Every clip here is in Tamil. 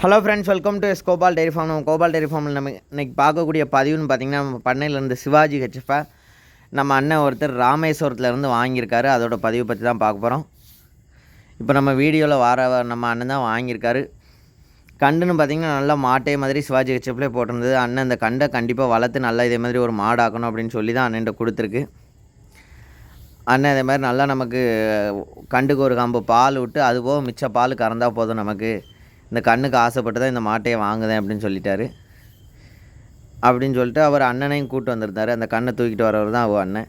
Hello friends welcome to S Gopal dairy farm நம்ம கோபால் டெய்ரி ஃபார்மில் நம்ம இன்னைக்கு பார்க்கக்கூடிய பதிவுன்னு பார்த்திங்கன்னா நம்ம பண்ணையிலேருந்து சிவாஜி ஹெச்எஃப்பை நம்ம அண்ணன் ஒருத்தர் ராமேஸ்வரத்துலேருந்து வாங்கியிருக்காரு. அதோட பதிவு பற்றி தான் பார்க்க போகிறோம் இப்போ நம்ம வீடியோவில் வர நம்ம அண்ணன் தான் வாங்கியிருக்காரு. கண்டுன்னு பார்த்தீங்கன்னா நல்லா மாட்டே மாதிரி சிவாஜி ஹெச்எஃப்லேயே போட்டிருந்தது. அண்ணன் இந்த கண்டை கண்டிப்பாக வளர்த்து நல்லா இதே மாதிரி ஒரு மாடாக்கணும் அப்படின்னு சொல்லி தான் அண்ணன்ட்ட கொடுத்துருக்கு. அண்ணன் இதே மாதிரி நல்லா நமக்கு கண்டுக்கு ஒரு காம்பு பால் விட்டு அதுபோக மிச்ச பால் கறந்தால் போதும் நமக்கு. இந்த கண்ணுக்கு ஆசைப்பட்டு தான் இந்த மாட்டையை வாங்குதேன் அப்படின்னு சொல்லிட்டாரு. அப்படின்னு சொல்லிட்டு அவர் அண்ணனையும் கூப்பிட்டு வந்திருந்தார். அந்த கண்ணை தூக்கிட்டு வரவர் தான் அவர் அண்ணன்.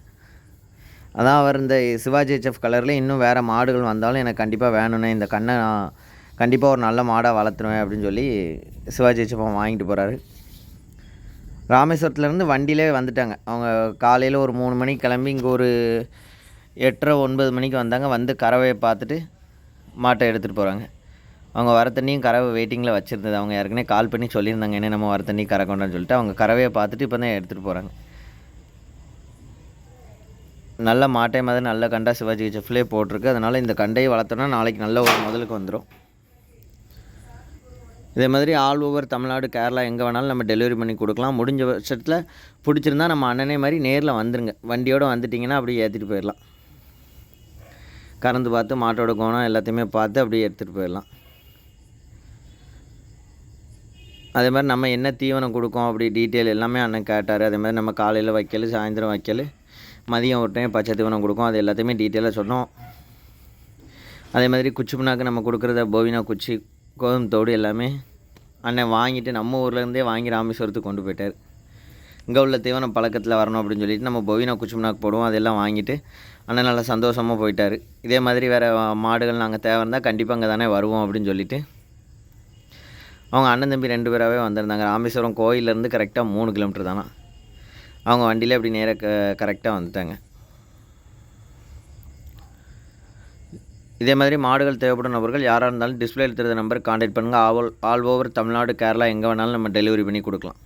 அதான் அவர் இந்த சிவாஜி ஹெச்எஃப் கலரில் இன்னும் வேறு மாடுகள் வந்தாலும் எனக்கு கண்டிப்பாக வேணும்னே இந்த கண்ணை நான் கண்டிப்பாக ஒரு நல்ல மாடாக வளர்த்துருவேன் அப்படின்னு சொல்லி சிவாஜி ஹெச்எஃப் வாங்கிட்டு போகிறாரு ராமேஸ்வரத்துலேருந்து வண்டியிலே வந்துட்டாங்க. அவங்க காலையில் ஒரு மூணு மணிக்கு கிளம்பி இங்கே ஒரு எட்டரை ஒன்பது மணிக்கு வந்தாங்க. வந்து கறவையை பார்த்துட்டு மாட்டை எடுத்துகிட்டு போகிறாங்க அவங்க வர தண்ணியும் கறவை வெயிட்டிங்கில் வச்சுருந்தது. அவங்க ஏற்கனவே கால் பண்ணி சொல்லியிருந்தாங்க என்ன நம்ம வர தண்ணி கறக்கணும்னு சொல்லிட்டு. அவங்க கறவையை பார்த்துட்டு இப்போ தான் எடுத்துகிட்டு போகிறாங்க நல்ல மாட்டை மாதிரி நல்ல கண்டா சிவாஜி செஃப்லேயே போட்டிருக்கு. அதனால் இந்த கண்டையை வளர்த்தோன்னா நாளைக்கு நல்ல ஒரு முதலுக்கு வந்துடும் இதே மாதிரி ஆல் ஓவர் தமிழ்நாடு கேரளா எங்கே வேணாலும் நம்ம டெலிவரி பண்ணி கொடுக்கலாம். முடிஞ்ச பட்சத்தில் பிடிச்சிருந்தா நம்ம அண்ணனே மாதிரி நேரில் வந்துருங்க. வண்டியோடு வந்துட்டிங்கன்னா அப்படியே ஏற்றிட்டு போயிடலாம். கறந்து பார்த்து மாட்டோட கோணம் எல்லாத்தையுமே பார்த்து அப்படியே எடுத்துகிட்டு போயிடலாம். அதே மாதிரி நம்ம என்ன தீவனம் கொடுக்கோம் அப்படி டீட்டெயில் எல்லாமே அண்ணன் கேட்டார். அதே மாதிரி நம்ம காலையில் வைக்கல் சாயந்தரம் வைக்கல் மதியம் ஒரு டைம் பச்சை தீவனம் கொடுக்கும். அது எல்லாத்தையுமே டீட்டெயிலாக சொன்னோம். அதே மாதிரி குச்சி புண்ணாக்கு நம்ம கொடுக்குறத போவினா குச்சி கோதுமை தோடு எல்லாமே அண்ணன் வாங்கிட்டு நம்ம ஊர்லேருந்தே வாங்கி ராமேஸ்வரத்துக்கு கொண்டு போயிட்டார். இங்கே உள்ள தீவனம் பழக்கத்தில் வரணும் அப்படின்னு சொல்லிட்டு நம்ம பொவினா குச்சி போடுவோம். அதெல்லாம் வாங்கிட்டு அண்ணன் நல்லா சந்தோஷமாக போயிட்டார். இதே மாதிரி வேறு மாடுகள் நாங்கள் தேவை இருந்தால் கண்டிப்பாக அங்கே தானே வருவோம் அப்படின்னு சொல்லிட்டு அவங்க அண்ணன் தம்பி ரெண்டு பேராகவே வந்திருந்தாங்க. ராமேஸ்வரம் கோயிலேருந்து கரெக்டாக மூணு கிலோமீட்டர் தானா? அவங்க வண்டியில் அப்படி நேராக க கரெக்டாக வந்துட்டாங்க. இதே மாதிரி மாடுகள் தேவைப்படும் நபர்கள் யாராக இருந்தாலும் டிஸ்பிளே எடுத்துகிற நம்பர் காண்டாக்ட் பண்ணுங்கள் all all over Tamil Nadu Kerala எங்கே வேணாலும் நம்ம டெலிவரி பண்ணி கொடுக்கலாம்.